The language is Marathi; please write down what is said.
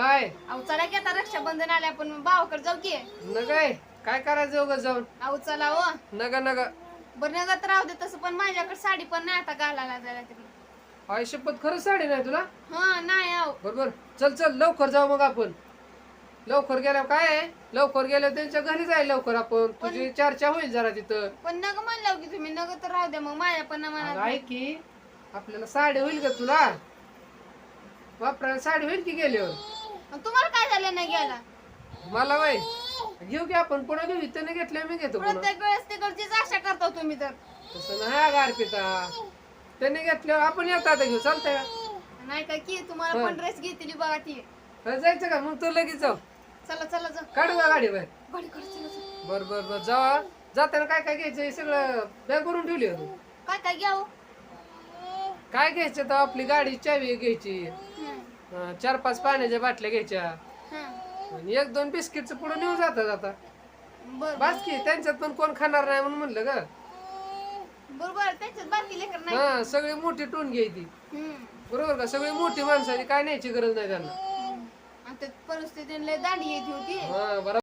काय? अहो चला की आता रक्षाबंधन आले आपण भावाकडे जाऊ की. न काय काय करायचं उगाच जाऊन? अहो चला हो. नगा नगा. बरं नगत राहू दे तसं पण माझ्याकडे साडी पण नाही आता घालायला जायला तरी. आय शपथ खरंच साडी नाही तुला? हा नाही अहो. बरोबर. चल चल लवकर जाऊ मग आपण. लवकर गेल्यावर काय आहे? लवकर गेल्यावर त्यांच्या घरी जाईल लवकर आपण. तुझी चर्चा होईल जरा तिथं. पण नग म्हणलं की तुम्ही नग तर राहू दे मग माझ्या पण अगं ऐक की आपल्याला साडी होईल का तुला? वापरायला साडी होईल की गेल्यावर? मग तुम्हाला काय झालं नाही गेला मला वय. घेऊ की आपण. पुन्हा घेऊ. त्याने घेतलं मी घेतो पुन्हा. प्रत्येक वेळेस तिकडचीच आशा करता तुम्ही तर. तसं नाही गार पिता त्याने घेतल्यावर आपण येतो आता घेऊ. चालतंय का? नाही का की तुम्हाला पण ड्रेस घेतली बघा ती. हा, जायचं का? मग तू लगेच जाऊ. चला चला जा. काढू का गाडी बाहेर? गाडी काढ, चला, चला. बर बर बर. जावा जाताना काय काय घ्यायचं? हे सगळं बॅग करून ठेवली होती काय काय घ्यावं? काय घ्यायचं? तर आपली गाडी चावी घ्यायची. अं, चार पाच पाण्याच्या बाटल्या घ्यायच्या. आणि एक दोन बिस्किटचं पुढे नेऊन जातात आता. बर. बस की त्यांच्यात पण कोण खाणार नाही म्हणून म्हणलं ग. बरोबर त्यांच्यात बाकी लेकर नाही. हा सगळी मोठी टोन घ्यायची हम्म, बरोबर का? सगळी मोठी माणसाची काय न्यायची गरज नाही त्यांना. हम्म. आणि ते परिस्थितीने लय दांडी येत होती. हा बरोबर